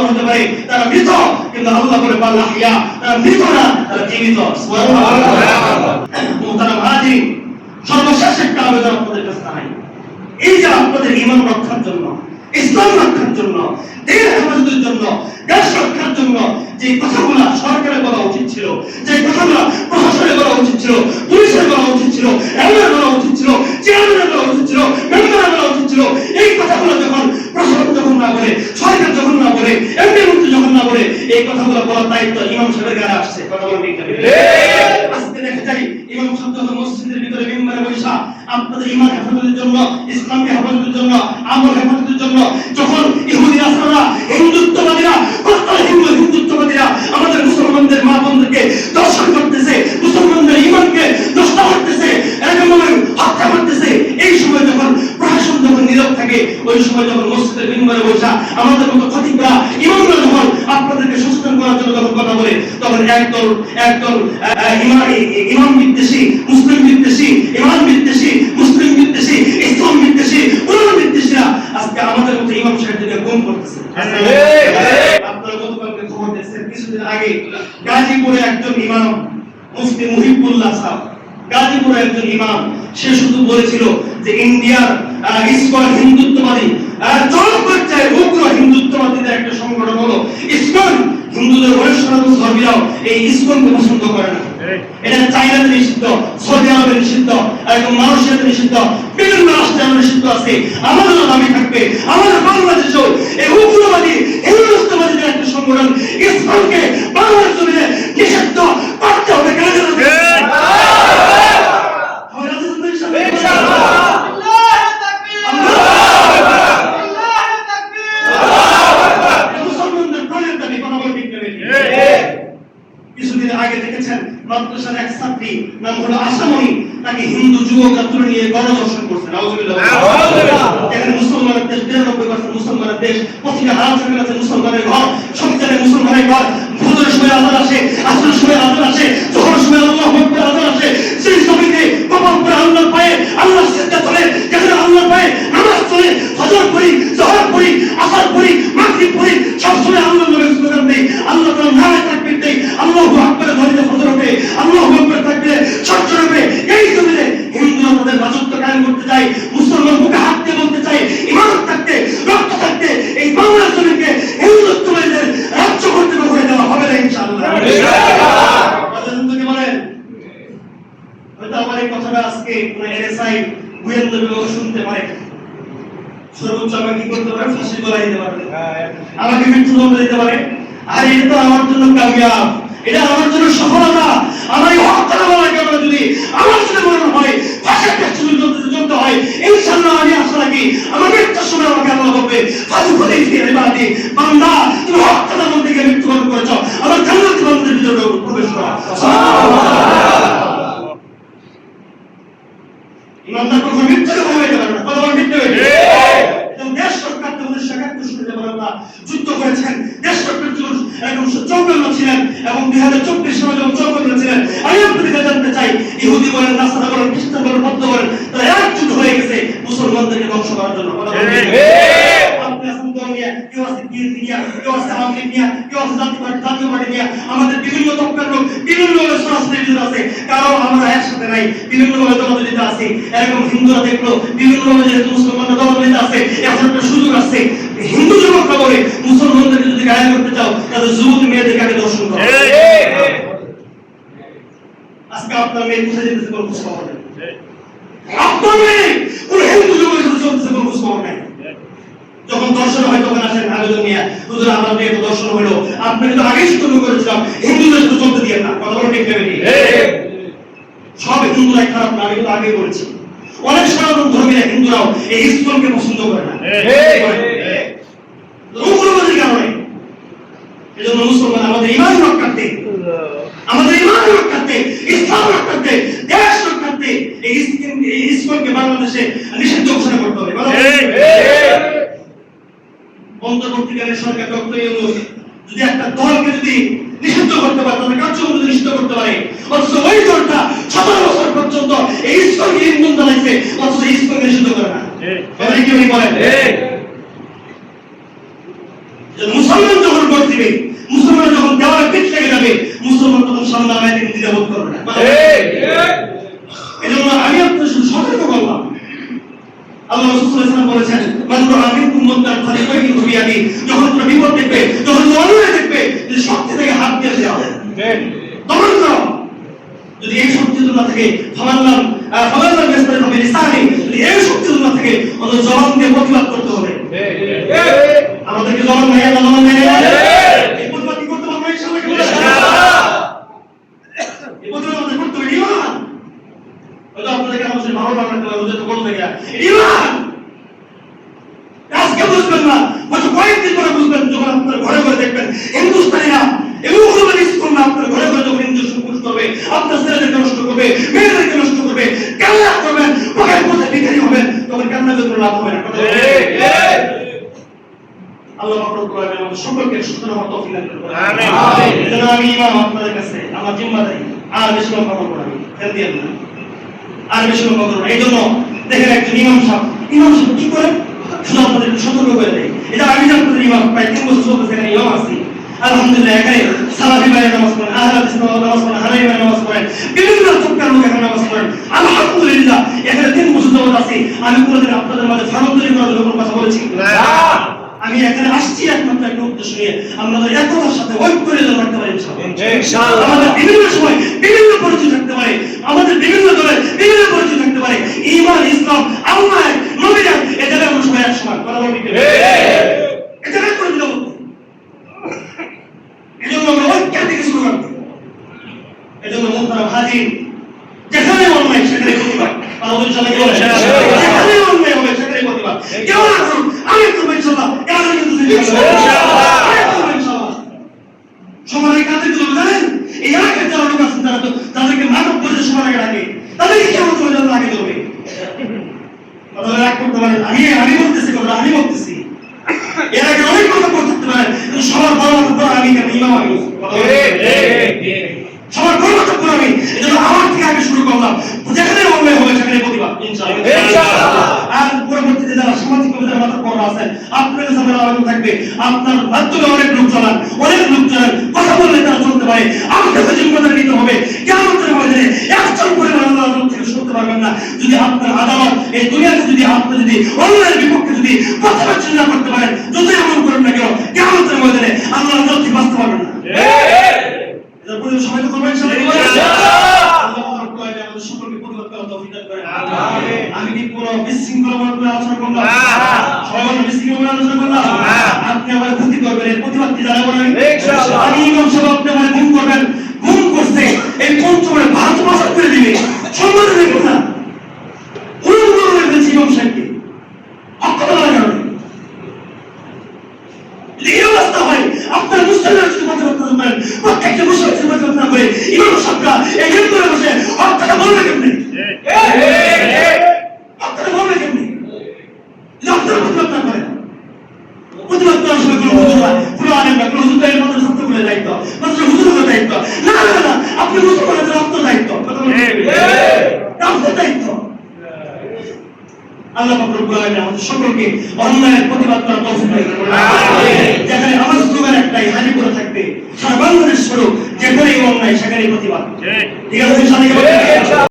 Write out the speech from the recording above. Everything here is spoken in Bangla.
আপনার হতে পারে, তারা মৃত, কিন্তু আল্লাহ বলে পাল্লা আহিয়া তারা মৃত না, তারা জীবিত। তারা মাহাজি সর্বশেষ একটা আবেদন আপনাদের কাছে জানাই। এই যে আপনাদের ইমান রক্ষার জন্য, ইসলাম রক্ষার জন্য, দেশ হেফাজতের জন্য, দেশ রক্ষার জন্য যে কথাগুলা সরকারের বলা উচিত ছিল, যে আজকে দেখা যায় আমাদের মুসলমানদের মা বোনদেরকে দর্শন করতেছে মুসলমানদের ইমানকে নষ্ট করতেছে এরকমভাবে হত্যা করতেছে এই সময় যখন প্রশাসন যখন নীরব থাকে, ওই সময় যখন মসজিদের মেম্বারে বৈশা আমাদের মতো খতিবরা ইমামরা যখন আপনাদেরকে সচেতন করার জন্য যখন কথা বলে তখন একদল একদল ইমাম বিদ্বেষী, মুসলিম বিদ্বেষী ইমান বিদ্বেষী, মুসলিম বিদ্বেষী, ইসলাম বিদ্বেষী কোরআন বিদ্বেষীরা আজকে আমাদের মতো ইমাম গুম করতেছে। আপনারা গতকালকে খবর কিছুদিন আগে গাজীপুরে একজন ইমাম, মুফতি মুহিবুল্লাহ গাজীপুরে একজন ইমাম, সে শুধু বলেছিল যে ইন্ডিয়ার ইসকন হিন্দুত্ববাদী আহ, চরম পর্যায়ে উগ্র হিন্দুত্ববাদীদের একটা সংগঠন হলো ইসকন হিন্দুদের অনেক সনাতন ধর্মীরাও এই ইসকনকে পছন্দ করে না। এটা চাইনাতে নিষিদ্ধ সৌদি আরবে নিষিদ্ধ এবং মালয়েশিয়াতে নিষিদ্ধ বিভিন্ন রাষ্ট্রে নিষিদ্ধ আছে। আমাদের দাবি থাকবে আমাদের বাংলাদেশেও এই উগ্রবাদী হিন্দুত্ববাদীদের একটা সংগঠন ইসলামকে বাংলার জমিনে নিষিদ্ধ করতে হবে কেন জানেন? হবে রাজি আছেন তো ইনশাআল্লাহ? মুসলমানদের প্রাণের দাবি কথা বলে ঠিক নেবে কিছুদিন আগে দেখেছেন মাদ্রাসার এক ছাত্রী নাম হলো আশামণি তাকে হিন্দু যুবক ছাত্র নিয়ে গণধর্ষণ করছে। এখানে মুসলমানের দেশ বিরানব্বই পার্সেন্ট মুসলমানের দেশ প্রতিটা আছে মুসলমানের ঘর সব জায়গায় মুসলমানের ঘর। সময় আসে আসল সময় আসে সময় আল্লাহ আসে সেই জমিতে কপাল করে আল্লাহর পায়ে আল্লাহ সিজদা চলে যেখানে আল্লাহর পায়ে নামাজ চলে ফজর পড়ি জোহর পড়ি আসর পড়ি মাগরিব পড়ি সব সময় আল্লাহর নামে স্লোগান দেই আল্লাহ তাআলা নামে তাকবীর দেই আল্লাহু আকবার ধরে ফজর ওঠে আল্লাহু আকবার তাকবীরে সূর্য ওঠে এই জমিনে হিন্দুরা তাদের রাজত্ব কায়েম করতে চায় মুসলমান মুখে হাত দিয়ে বলতে চায় ইমান থাকতে, রক্ত থাকতে, এই বাংলার জমিকে হিন্দুত্ববাদীদের রাজ্য করতে করে দেওয়া হবে না আমার আর, এটা তো আমার জন্য এটা আমার জন্য সফলতা। আমার এই হত্যার বলার কারণে যদি আমার যদি মনে হয় কাছে যদি চলতে চলতে হয় ইনশাআল্লাহ আমি আশা রাখি আমাদের একটা সময় আমাকে আল্লাহ বলবে ফাজু খুলে ফিরে বাদি বান্দা তুমি হত্যার মধ্যে গিয়ে মৃত্যুবরণ করেছ আমার জান্নাত বান্দার ভিতরে প্রবেশ করা ইমানদার কখনো মৃত্যু হয়ে যাবে না কথা বলে মৃত্যু হয়ে যাবে এবং দেশ সরকার তো উনিশশো একাত্তর সালে যেমন আমরা যুদ্ধ করেছেন দেশ সরকার যখন একদম চৌকান্ন ছিলেন এবং দুই হাজার চব্বিশ সালে যখন চৌকান্ন ছিলেন আমি আপনাদের জানতে চাই, ইহুদি বলেন, নাসারা বলেন, খ্রিস্টান বলেন, বৌদ্ধ বলেন, তারা একজুট হয়ে গেছে মুসলমানদেরকে ধ্বংস করার জন্য। আমাদের বিভিন্ন নাই হিন্দুরা দেখল, বিভিন্ন ভাবে সুযোগ আছে হিন্দু যুবকরা বলে মুসলমানদেরকে যদি গায়ে করতে চাও তাহলে যুবতী মেয়েদেরকে আগে দর্শন করো। আজকে আপনার মেয়ে কোথায় যেতেছে কোনো খোঁজ খবর নেই আপনার মেয়ে কোন হিন্দু যুবকের সাথে চলতেছে কোনো খোঁজ খবর নেই যখন দর্শন হয় তখন আসেন আবেদন নিয়ে হুজুর আমার মেয়ে তো দর্শন হলো। আপনাকে তো আগেই শুরু করেছিলাম। হিন্দুদের তো চলতে দিয়ে না। কথা বলে ঠিক সব হিন্দুরাই খারাপ না আমি তো আগে বলেছি। অনেক সনাতন ধর্মীয় হিন্দুরাও এই ইসলামকে পছন্দ করে না উগ্রবাদীর কারণে এজন্য মুসলমান আমাদের ইমান রক্ষার্থে আমাদের ইমান রক্ষার্থে ইসলাম রক্ষার্থে দেশ রক্ষার্থে এই স্কিম বাংলাদেশে নিষিদ্ধ ঘোষণা করতে হবে। অন্তর্বর্তীকালীন সরকার ডক্টর ইউনূস যদি একটা দলকে যদি নিষিদ্ধ করতে পারে তাদের কার্যক্রম যদি নিষিদ্ধ করতে পারে অথচ ওই দলটা সতেরো বছর পর্যন্ত এই স্কুলকে ইন্ধন জ্বালাইছে অথচ এই নিষিদ্ধ করে না। কথা কি বলেন মুসলমান যখন ভোট দিবে মুসলমান তখন সামনে আমায় তিনি দ্বিধাবোধ করবে না কথা বলেন। ঠিক, ঠিক। এই জন্য আমি আপনাদের সতর্ক করলাম আল্লাহ রাসূল সাল্লাল্লাহু বলেছেন মান রাআ মিনকুম মুনকার ফালিয়াগহিরহু যখন তোমরা বিপদ দেখবে যখন অন্যায় দেখবে যদি শক্তি থেকে হাত দিয়ে দেওয়া ঠিক। দমন করো যদি এই শক্তি তোমরা থেকে ফামাল্লাম ফামাল্লাম বিস্তারিত হবে লিসানি যদি এই শক্তি তোমরা থেকে অন্তত জবান দিয়ে প্রতিবাদ করতে হবে ঠিক। আমাদেরকে জবান ভাইয়া জবান ভাইয়া ঠিক। এই প্রতিবাদ কি করতে পারব ইনশাআল্লাহ কি বলে? ইনশাআল্লাহ। এই প্রতিবাদ আমাদের করতে হবে ইমান হয়তো আপনাদেরকে মানুষের ভালো বানাতে হবে ওদের তো বলতে ইমান আজকে বুঝবেন না হয়তো কয়েকদিন পরে বুঝবেন যখন আপনার ঘরে ঘরে দেখবেন হিন্দুস্তানিরা এবং মুসলমান স্কুল না আপনার ঘরে ঘরে যখন হিন্দু পুশ করবে আপনার ছেলেদেরকে নষ্ট করবে মেয়েদেরকে নষ্ট করবে কান্না করবেন? পকেট পথে বিক্রি হবেন তখন কান্না করে লাভ হবে না। আল্লাহ রব্বুল আলামিন আমাদের সকলকে সুস্থ রাখার তৌফিক দান আমিন। আমি ইমাম আপনাদের কাছে আমার জিম্মাদারি আর বেশি লম্বা করব আমি। ফেল দিয়ে আর বেশি লম্বা করব এই জন্য দেখেন একজন ইমাম সাহেব ইমাম সাহেব কি করে? শুধু সতর্ক করে দেয়। এটা আমি যে ইমাম, প্রায় তিন বছর চলতেছে এখানে ইমাম আছি। আলহামদুলিল্লাহ, এখানে সালাফি ভাই নামাজ পড়েন, আহলাদ ইসলাম নামাজ পড়েন হানাই ভাই নামাজ পড়েন, বিভিন্ন তবকার লোক এখানে নামাজ পড়েন। আলহামদুলিল্লাহ, এখানে তিন বছর যাবত আছি। আমি কোনোদিন আপনাদের মাঝে ফারুদ্দিন করার জন্য কথা বলেছি? না। আমি এখানে আসছি একমাত্র একটা উদ্দেশ্য নিয়ে আমাদের একতার সাথে ঐক্য করে যেন রাখতে পারি। আমাদের বিভিন্ন সময় বিভিন্ন পরিচয় থাকতে পারে আমাদের বিভিন্ন দলের বিভিন্ন পরিচয় থাকতে পারে। ইমান ইসলাম আল্লাহ নবীরা এ আমরা সবাই এক সমান কথা বলবি ঠিক। এ করে দিলাম। এই জন্য আমরা ঐক্যের দিকে শুরু করতে এই জন্য মোহতারাম হাজির যেখানে অন্যায় সেখানে প্রতিবাদ। আমাদের সবাই যেখানে অন্যায় হবে সেখানে প্রতিবাদ। কেউ না না কিন্তু ইনশাআল্লাহ। আমি করব ইনশাআল্লাহ সমাজে কাদের জন্য জানেন এই আগে যারা তারা তো তাদেরকে নাটক করে সমাজে রাখে তাদেরকে কেমন চলে যাতে আগে পারেন আমি বলতেছি আমি বলতেছি এর আগে অনেক কথা করতে পারেন কিন্তু সবার বড় কথা আমি কেন ইমাম আমি কথা বলেন। ঠিক, ঠিক, ঠিক। সবার বড় কথা আমি এই জন্য আমার থেকে আগে শুরু করলাম যেখানে অন্যায় হবে সেখানে প্রতিবাদ ইনশাআল্লাহ ইনশাআল্লাহ। আর পরবর্তীতে আপনার কাছে মাধ্যমে অনেক লোক চালান অনেক লোক চালান কথা বললে তারা চলতে পারে। আপনাকে জিম্মাদারি নিতে হবে। কেমন ময়দানে একজন করে আল্লাহ আদালত থেকে শুনতে পারবেন না। যদি আপনার আদালত এই দুনিয়াতে যদি আপনি যদি অন্যের বিপক্ষে যদি প্রতিবাদ চিন্তা করতে পারেন যতই এমন করেন না কেন কেমন ময়দানে আল্লাহ আদালত থেকে বাঁচতে পারবেন না ঠিক। এদের পরিবেশ সবাই তো করবেন সবাই ইনশাআল্লাহ। আল্লাহ তাআলা আমাদের সকলকে প্রতিবাদ করার তৌফিক দান করেন আমিন। আমি কি কোনো বিশৃঙ্খলা করে আলোচনা করলাম না। সবাই বলেন আলোচনা না। আপনি আমার ক্ষতি করবেন এর প্রতিবাদ কি জানাব না ইনশাআল্লাহ। আমি ইমাম সাহেব আপনি আমার গুম করবেন। গুম করছে এই পঞ্চমের করে দিবে। ইমাম সাহেবকে। অক্ষত লাগানো এই অবস্থা হয়। আপনার মুসলিমরা করতে প্রত্যেকটা মুসলিম যদি প্রতিবাদ না করে ইমাম সাহেবরা এখানে করে বসে হত্যাটা বলবে কেমনি হত্যাটা বলবে কেমনি যদি আপনারা প্রতিবাদ না করেন প্রতিবাদ করার সময় কোনো হুজুর না কোনো আলেম না কোনো হুজুর এর মাত্র ছাত্রগুলোর দায়িত্ব মাত্র হুজুরের দায়িত্ব না না না, না আপনি মুসলমানের জন্য আপনার দায়িত্ব কথা বলুন। ঠিক, ঠিক। এটা আপনার দায়িত্ব আল্লাহ রব্বুল আলামিন আমাদের সকলকে অন্যায়ের প্রতিবাদ করার তৌফিক দান করুন। যেখানে আমার স্লোগান একটাই হাজি করে থাকবে সারা বাংলাদেশ স্বরূপ যেখানেই অন্যায় সেখানেই প্রতিবাদ। ঠিক। আছে